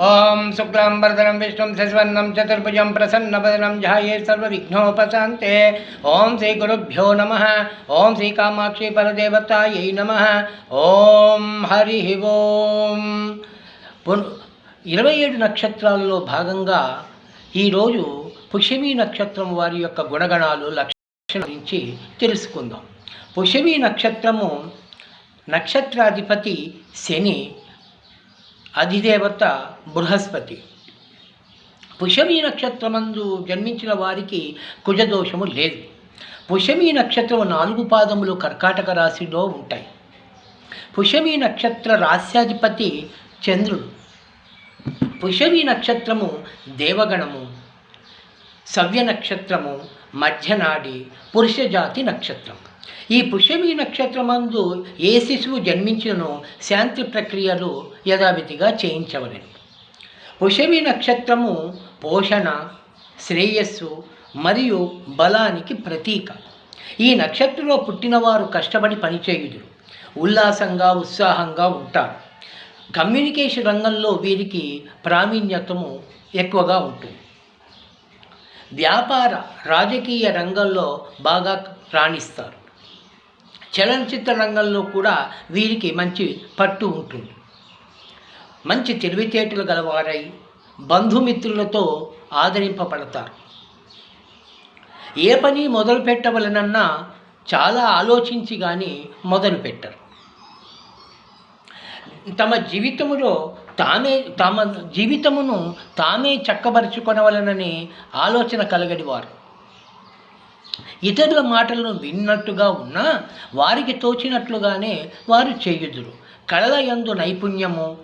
ఓం శుక్లాం వరదనం విష్ణుం శశివర్ణం చతుర్భుజం ప్రసన్నవదనం ధ్యాయే సర్వవిఘ్నోపశాంతే. ఓం శ్రీ గురుభ్యో నమ. ఓం శ్రీ కామాక్షి పరదేవతాయై నమ. ఓం హరి ఓం. పున్- ఇరవై ఏడు నక్షత్రాల్లో భాగంగా ఈరోజు పుష్యమి నక్షత్రం వారి యొక్క గుణగణాలు లక్షణ గురించి తెలుసుకుందాం. పుష్యమి నక్షత్రము నక్షత్రాధిపతి శని అధిదేవత బృహస్పతి. పుషమి నక్షత్రమందు జన్మించిన వారికి కుజదోషము లేదు. పుషమి నక్షత్రము నాలుగు పాదములు కర్కాటక రాశిలో ఉంటాయి. పుషమి నక్షత్ర రాస్యాధిపతి చంద్రుడు. పుషమి నక్షత్రము దేవగణము. సవ్య నక్షత్రము మధ్యనాడి పురుషజాతి నక్షత్రం. ఈ పుష్యమి నక్షత్రమందు ఏ శిశువు జన్మించినో శాంతి ప్రక్రియలు యథావిధిగా చేయించవలను పుష్యమి నక్షత్రము పోషణ శ్రేయస్సు మరియు బలానికి ప్రతీక. ఈ నక్షత్రంలో పుట్టినవారు కష్టపడి పనిచేయుదురు. ఉల్లాసంగా ఉత్సాహంగా ఉంటారు. కమ్యూనికేషన్ రంగంలో వీరికి ప్రావీణ్యతము ఎక్కువగా ఉంటుంది. వ్యాపార రాజకీయ రంగంలో బాగా రాణిస్తారు. చలనచిత్ర రంగంలో కూడా వీరికి మంచి పట్టు ఉంటుంది. మంచి తెలివితేటలు గలవారై బంధుమిత్రులతో ఆదరింపబడతారు. ఏ పని మొదలు పెట్టవలనన్నా చాలా ఆలోచించి కానీ మొదలు పెట్టరు. తమ జీవితములో తామే తమ జీవితమును తామే చక్కబరుచుకొనవలనని ఆలోచన కలగడివారు ఇతరుల మాటలను విన్నట్టుగా ఉన్నా వారికి తోచినట్లుగానే వారు చేయుదురు. కళల యందు నైపుణ్యము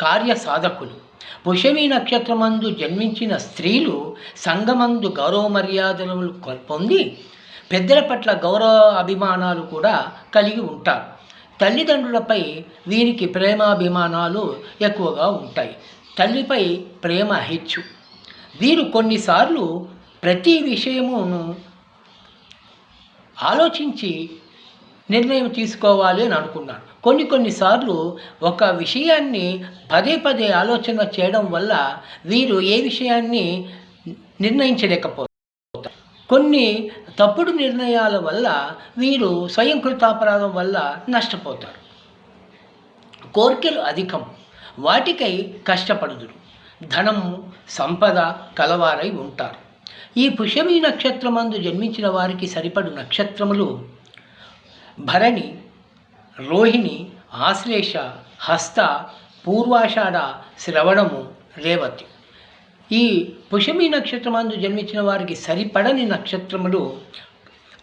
కార్య సాధకులు పుషమి నక్షత్రమందు జన్మించిన స్త్రీలు సంగమందు గౌరవ మర్యాదలు పొంది పెద్దల పట్ల గౌరవ అభిమానాలు కూడా కలిగి ఉంటారు. తల్లిదండ్రులపై వీరికి ప్రేమాభిమానాలు ఎక్కువగా ఉంటాయి. తల్లిపై ప్రేమ హెచ్చు. వీరు కొన్నిసార్లు ప్రతి విషయమును ఆలోచించి నిర్ణయం తీసుకోవాలి అని అనుకున్నాను. కొన్ని కొన్నిసార్లు ఒక విషయాన్ని పదే పదే ఆలోచన చేయడం వల్ల వీరు ఏ విషయాన్ని నిర్ణయించలేకపోతారు. కొన్ని తప్పుడు నిర్ణయాల వల్ల వీరు స్వయం కృతాపరాధం వల్ల నష్టపోతారు. కోరికలు అధికం వాటికై కష్టపడుదురు. ధనము సంపద కలవారై ఉంటారు. ఈ పుష్యమి నక్షత్రమందు జన్మించిన వారికి సరిపడు నక్షత్రములు భరణి రోహిణి ఆశ్లేష హస్త పూర్వాషాఢ శ్రవణము రేవతి. ఈ పుషమి నక్షత్రమందు జన్మించిన వారికి సరిపడని నక్షత్రములు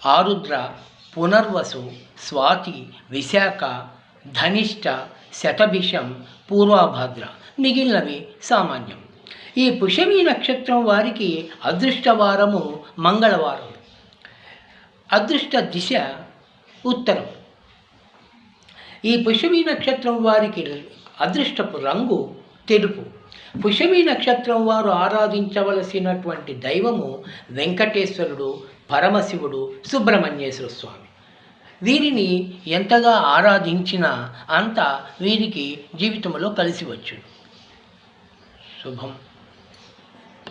ఆరుద్ర పునర్వసు స్వాతి విశాఖ ధనిష్ట శతభిషం పూర్వాభద్ర మిగిలినవి సామాన్యం. ఈ పుషమి నక్షత్రం వారికి అదృష్టవారము మంగళవారం. అదృష్ట దిశ ఉత్తరం. ఈ పుషమి నక్షత్రం వారికి అదృష్టపు రంగు తెలుపు. పుషమి నక్షత్రం వారు ఆరాధించవలసినటువంటి దైవము వెంకటేశ్వరుడు పరమశివుడు సుబ్రహ్మణ్యేశ్వర స్వామి. వీరిని ఎంతగా ఆరాధించినా అంత వీరికి జీవితంలో కలిసి వచ్చు శుభం.